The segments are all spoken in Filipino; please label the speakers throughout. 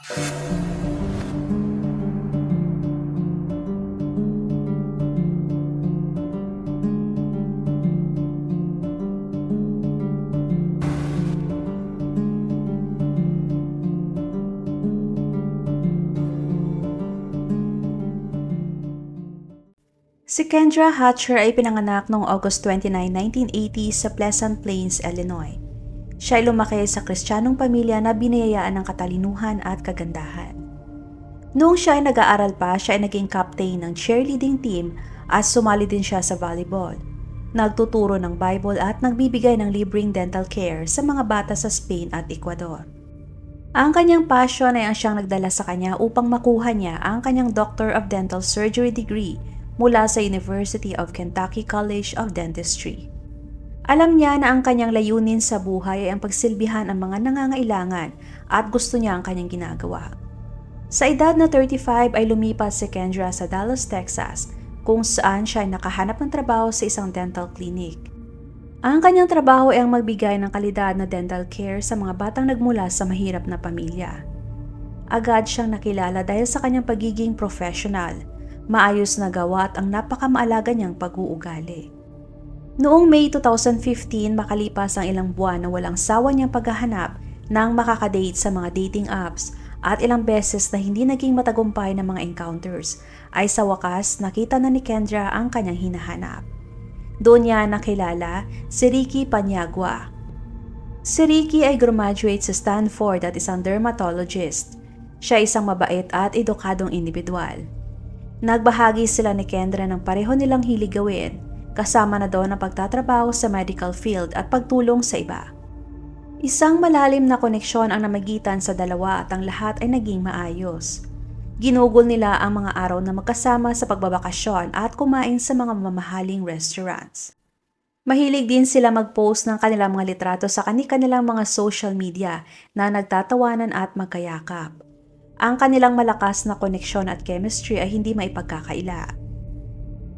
Speaker 1: Si Kendra Hatcher ay pinanganak noong August 29, 1980 sa Pleasant Plains, Illinois. Siya ay lumaki sa kristyanong pamilya na biniyayaan ng katalinuhan at kagandahan. Noong siya ay nag-aaral pa, siya ay naging captain ng cheerleading team at sumali din siya sa volleyball. Nagtuturo ng Bible at nagbibigay ng libreng dental care sa mga bata sa Spain at Ecuador. Ang kanyang passion ay ang siyang nagdala sa kanya upang makuha niya ang kanyang Doctor of Dental Surgery degree mula sa University of Kentucky College of Dentistry. Alam niya na ang kanyang layunin sa buhay ay ang pagsilbihan ang mga nangangailangan at gusto niya ang kanyang ginagawa. Sa edad na 35 ay lumipas si Kendra sa Dallas, Texas kung saan siya ay nakahanap ng trabaho sa isang dental clinic. Ang kanyang trabaho ay ang magbigay ng kalidad na dental care sa mga batang nagmula sa mahirap na pamilya. Agad siyang nakilala dahil sa kanyang pagiging professional – maayos na gawa at ang napakamaalaga niyang pag-uugali. Noong May 2015, makalipas ang ilang buwan na walang sawa niyang paghahanap ng makakadate sa mga dating apps at ilang beses na hindi naging matagumpay ng mga encounters, ay sa wakas nakita na ni Kendra ang kanyang hinahanap. Doon niya nakilala si Ricky Panyagua. Si Ricky ay graduate sa Stanford at isang dermatologist. Siya isang mabait at edukadong individual. Nagbahagi sila ni Kendra ng pareho nilang hilig gawin, kasama na doon ang pagtatrabaho sa medical field at pagtulong sa iba. Isang malalim na koneksyon ang namagitan sa dalawa at ang lahat ay naging maayos. Ginugol nila ang mga araw na magkasama sa pagbabakasyon at kumain sa mga mamahaling restaurants. Mahilig din sila mag-post ng kanilang mga litrato sa kanilang mga social media na nagtatawanan at magkayakap. Ang kanilang malakas na koneksyon at chemistry ay hindi maipagkakaila.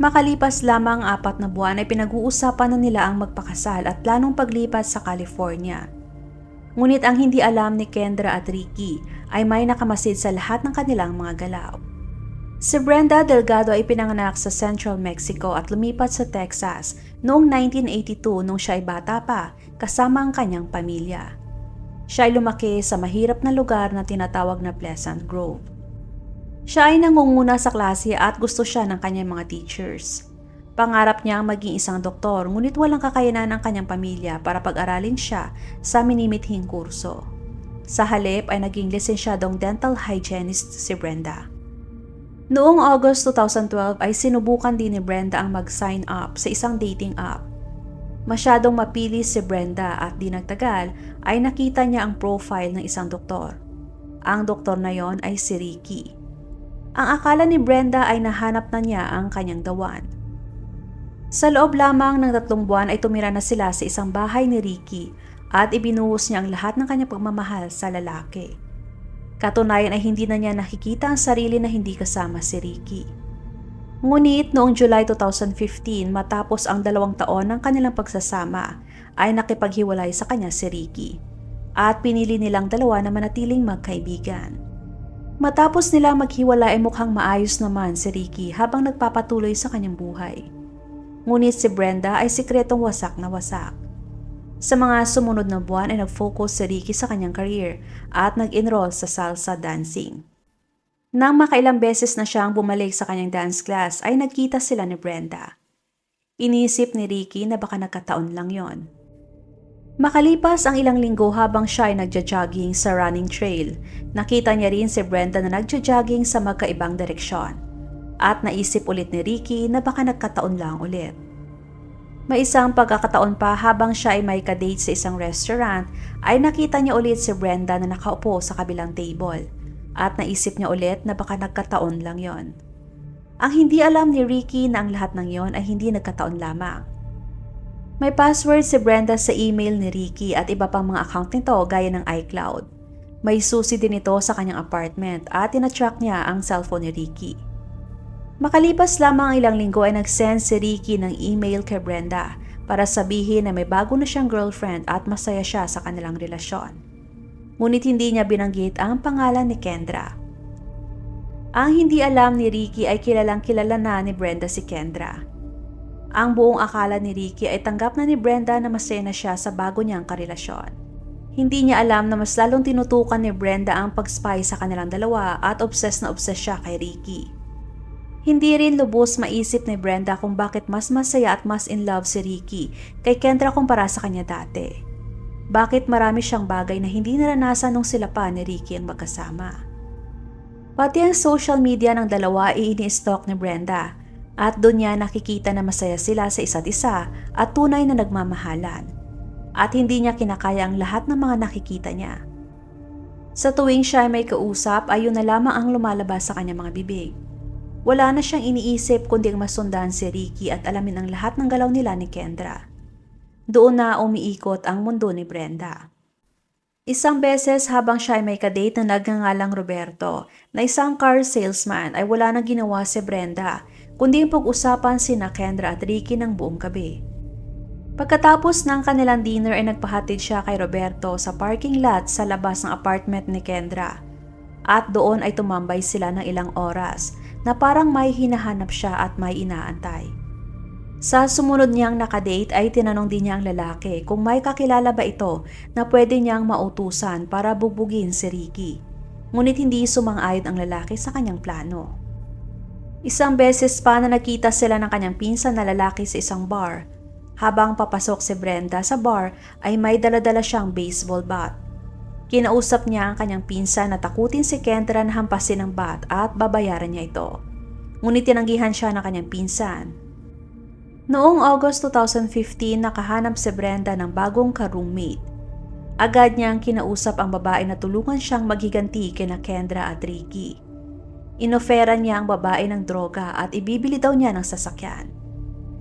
Speaker 1: Makalipas lamang apat na buwan ay pinag-uusapan na nila ang magpakasal at planong paglipat sa California. Ngunit ang hindi alam ni Kendra at Ricky ay may nakamasid sa lahat ng kanilang mga galaw. Si Brenda Delgado ay pinanganak sa Central Mexico at lumipat sa Texas noong 1982 nung siya ay bata pa kasama ang kanyang pamilya. Siya ay lumaki sa mahirap na lugar na tinatawag na Pleasant Grove. Siya ay nangunguna sa klase at gusto siya ng kanyang mga teachers. Pangarap niya ang maging isang doktor ngunit walang kakayanan ng kanyang pamilya para pag-aralin siya sa minimithing kurso. Sa halip ay naging lisensyadong dental hygienist si Brenda. Noong August 2012 ay sinubukan din ni Brenda ang mag-sign up sa isang dating app Masyadong mapili si Brenda at di nagtagal ay nakita niya ang profile ng isang doktor. Ang doktor na yon ay si Ricky. Ang akala ni Brenda ay nahanap na niya ang kanyang dawan. Sa loob lamang ng tatlong buwan ay tumira na sila sa isang bahay ni Ricky at ibinuhos niya ang lahat ng kanyang pagmamahal sa lalaki. Katunayan ay hindi na niya nakikita ang sarili na hindi kasama si Ricky. Ngunit noong July 2015 matapos ang dalawang taon ng kanilang pagsasama ay nakipaghiwalay sa kanya si Ricky at pinili nilang dalawa na manatiling magkaibigan. Matapos nila maghiwalay ay mukhang maayos naman si Ricky habang nagpapatuloy sa kanyang buhay. Ngunit si Brenda ay sikretong wasak na wasak. Sa mga sumunod na buwan ay nag-focus si Ricky sa kanyang career at nag-enroll sa salsa dancing. Nang makailang beses na siyang bumalik sa kanyang dance class ay nagkita sila ni Brenda. Inisip ni Ricky na baka nagkataon lang yon. Makalipas ang ilang linggo habang siya ay nagja-jogging sa running trail, nakita niya rin si Brenda na nagja-jogging sa magkaibang direksyon. At naisip ulit ni Ricky na baka nagkataon lang ulit. May isang pagkakataon pa habang siya ay may kadate sa isang restaurant ay nakita niya ulit si Brenda na nakaupo sa kabilang table at naisip niya ulit na baka nagkataon lang yon. Ang hindi alam ni Ricky na ang lahat ng yon ay hindi nagkataon lamang. May password si Brenda sa email ni Ricky at iba pang mga account nito gaya ng iCloud. May susi din ito sa kanyang apartment at tinatrack niya ang cellphone ni Ricky. Makalipas lamang ang ilang linggo ay nag-send si Ricky ng email kay Brenda para sabihin na may bago na siyang girlfriend at masaya siya sa kanilang relasyon. ngunit hindi niya binanggit ang pangalan ni Kendra. Ang hindi alam ni Ricky ay kilalang kilala na ni Brenda si Kendra. Ang buong akala ni Ricky ay tanggap na ni Brenda na masaya na siya sa bago niyang karelasyon. Hindi niya alam na mas lalong tinutukan ni Brenda ang pag-spy sa kanilang dalawa at obsessed na obsessed siya kay Ricky. Hindi rin lubos maisip ni Brenda kung bakit mas masaya at mas in love si Ricky kay Kendra kumpara sa kanya dati. Bakit marami siyang bagay na hindi naranasan nung sila pa ni Ricky ang magkasama. Pati ang social media ng dalawa ay ini-stalk ni Brenda at doon niya nakikita na masaya sila sa isa't isa at tunay na nagmamahalan. At hindi niya kinakaya ang lahat ng mga nakikita niya. Sa tuwing siya ay may kausap ay yun na lamang ang lumalabas sa kanyang mga bibig. Wala na siyang iniisip kundi ang masundan si Ricky at alamin ang lahat ng galaw nila ni Kendra. Doon na umiikot ang mundo ni Brenda. Isang beses habang siya ay may kadate na nagngangalang Roberto na isang car salesman ay wala nang ginawa si Brenda kundi pag-usapan si na Kendra at Ricky ng buong gabi. Pagkatapos ng kanilang dinner ay nagpahatid siya kay Roberto sa parking lot sa labas ng apartment ni Kendra. At doon ay tumambay sila ng ilang oras na parang may hinahanap siya at may inaantay. Sa sumunod niyang nakadate ay tinanong din niya ang lalaki kung may kakilala ba ito na pwede niyang mautusan para bubugin si Ricky. Ngunit hindi sumang-ayon ang lalaki sa kanyang plano. Isang beses pa na nakita sila ng kanyang pinsan na lalaki sa isang bar. Habang papasok si Brenda sa bar ay may daladala siyang baseball bat. Kinausap niya ang kanyang pinsan na takutin si Kendra na hampasin ng bat at babayaran niya ito. Ngunit tinanggihan siya ng kanyang pinsan Noong August 2015, nakahanap si Brenda ng bagong ka-roommate. Agad niyang kinausap ang babae na tulungan siyang maghiganti kina Kendra at Ricky. Inofera niya ang babae ng droga at ibibili daw niya ng sasakyan.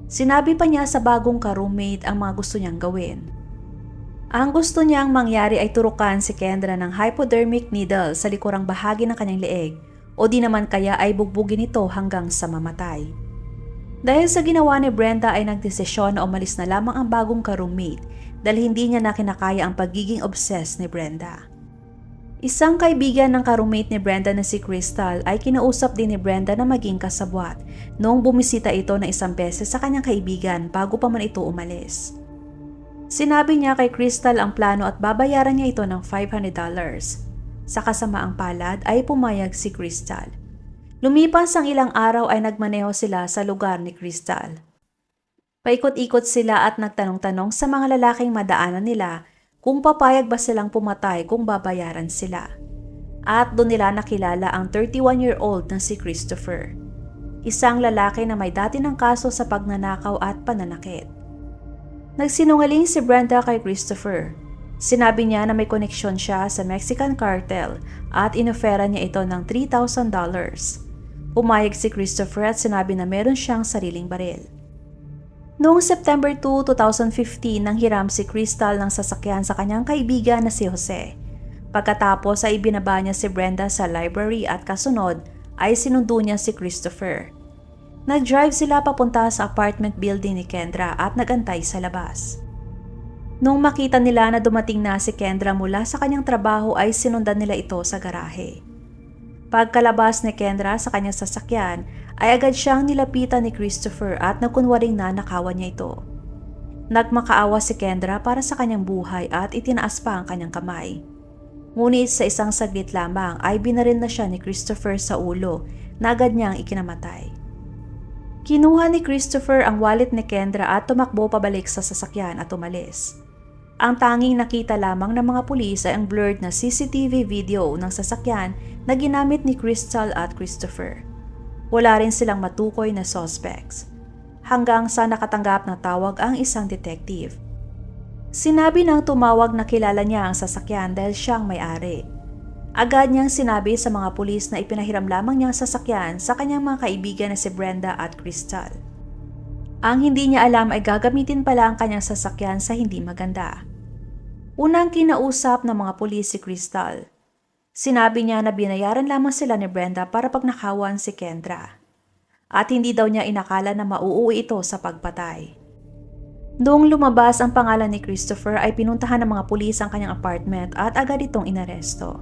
Speaker 1: Sinabi pa niya sa bagong ka-roommate ang mga gusto niyang gawin. Ang gusto niyang mangyari ay turukan si Kendra ng hypodermic needle sa likurang bahagi ng kanyang leeg o di naman kaya ay bugbugin ito hanggang sa mamatay. Dahil sa ginawa ni Brenda ay nagdesisyon na umalis na lamang ang bagong ka-roommate dahil hindi niya na kinakaya ang pagiging obsessed ni Brenda. Isang kaibigan ng ka-roommate ni Brenda na si Crystal ay kinausap din ni Brenda na maging kasabwat noong bumisita ito na isang beses sa kanyang kaibigan bago pa man ito umalis. Sinabi niya kay Crystal ang plano at babayaran niya ito ng $500. Sa kasamaang palad ay pumayag si Crystal. Lumipas ang ilang araw ay nagmaneho sila sa lugar ni Crystal. Paikot-ikot sila at nagtanong-tanong sa mga lalaking madaanan nila kung papayag ba silang pumatay kung babayaran sila. At doon nila nakilala ang 31-year-old na si Christopher. Isang lalaki na may dati ng kaso sa pagnanakaw at pananakit. Nagsinungaling si Brenda kay Christopher Sinabi niya na may koneksyon siya sa Mexican cartel at inofera niya ito ng $3,000. Pumayag si Christopher at sinabi na meron siyang sariling baril. Noong September 2, 2015 nang hiram si Crystal ng sasakyan sa kanyang kaibigan na si Jose. Pagkatapos ay ibinaba niya si Brenda sa library at kasunod ay sinundo niya si Christopher. Nag-drive sila papunta sa apartment building ni Kendra at nagantay sa labas. Nung makita nila na dumating na si Kendra mula sa kanyang trabaho ay sinundan nila ito sa garahe. Pagkalabas ni Kendra sa kanyang sasakyan, ay agad siyang nilapitan ni Christopher at nagkunwaring na nakawan niya ito. Nagmakaawa si Kendra para sa kanyang buhay at itinaas pa ang kanyang kamay. Ngunit sa isang saglit lamang ay binaril na siya ni Christopher sa ulo na agad niyang ikinamatay. Kinuha ni Christopher ang wallet ni Kendra at tumakbo pabalik sa sasakyan at umalis. Ang tanging nakita lamang ng mga pulis ay ang blurred na CCTV video ng sasakyan na ginamit ni Crystal at Christopher. Wala rin silang matukoy na suspects. Hanggang sa nakatanggap ng tawag ang isang detective. Sinabi ng tumawag na kilala niya ang sasakyan dahil siyang may-ari. Agad niyang sinabi sa mga pulis na ipinahiram lamang niya ang sasakyan sa kanyang mga kaibigan na si Brenda at Crystal. Ang hindi niya alam ay gagamitin pala ang kanyang sasakyan sa hindi maganda. Unang kinausap ng mga pulis si Crystal. Sinabi niya na binayaran lamang sila ni Brenda para pagnakawan si Kendra. At hindi daw niya inakala na mauuwi ito sa pagpatay. Noong lumabas ang pangalan ni Christopher ay pinuntahan ng mga pulis ang kanyang apartment at agad itong inaresto.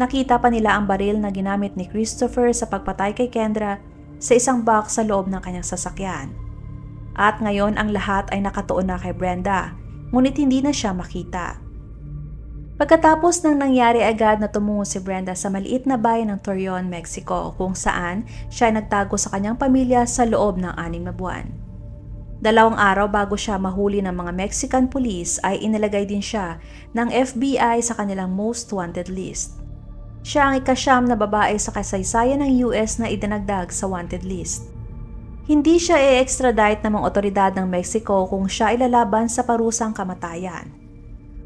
Speaker 1: Nakita pa nila ang baril na ginamit ni Christopher sa pagpatay kay Kendra sa isang box sa loob ng kanyang sasakyan. At ngayon ang lahat ay nakatuon na kay Brenda, ngunit hindi na siya makita. Pagkatapos ng nangyari agad na tumungo si Brenda sa maliit na bayan ng Torreon, Mexico kung saan siya nagtago sa kanyang pamilya sa loob ng anim na buwan. Dalawang araw bago siya mahuli ng mga Mexican police ay inilagay din siya ng FBI sa kanilang most wanted list. Siya ang ikasyam na babae sa kasaysayan ng US na idinagdag sa wanted list. Hindi siya i-extradite ng mga otoridad ng Mexico kung siya ay lalaban sa parusang kamatayan.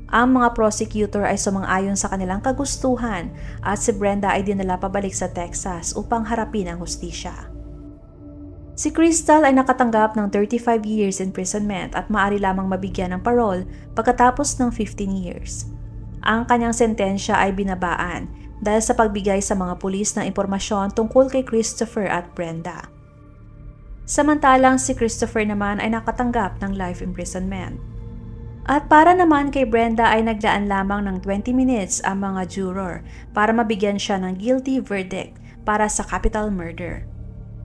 Speaker 1: Ang mga prosecutor ay sumang-ayon sa kanilang kagustuhan at si Brenda ay dinala pabalik sa Texas upang harapin ang hustisya. Si Crystal ay nakatanggap ng 35 years imprisonment at maaari lamang mabigyan ng parole pagkatapos ng 15 years. Ang kanyang sentensya ay binabaan dahil sa pagbigay sa mga pulis ng impormasyon tungkol kay Christopher at Brenda. Samantalang si Christopher naman ay nakatanggap ng life imprisonment. At para naman kay Brenda ay naglaan lamang ng 20 minutes ang mga juror para mabigyan siya ng guilty verdict para sa capital murder.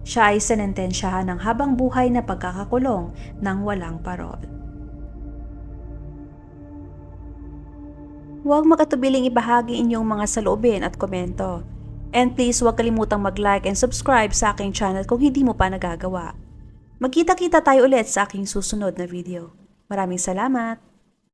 Speaker 1: Siya ay senentensyahan ng habang buhay na pagkakakulong ng walang parol. Huwag makatubiling ibahagi inyong mga saloobin at komento. And please huwag kalimutang mag-like and subscribe sa aking channel kung hindi mo pa nagagawa. Magkita-kita tayo ulit sa aking susunod na video. Maraming salamat!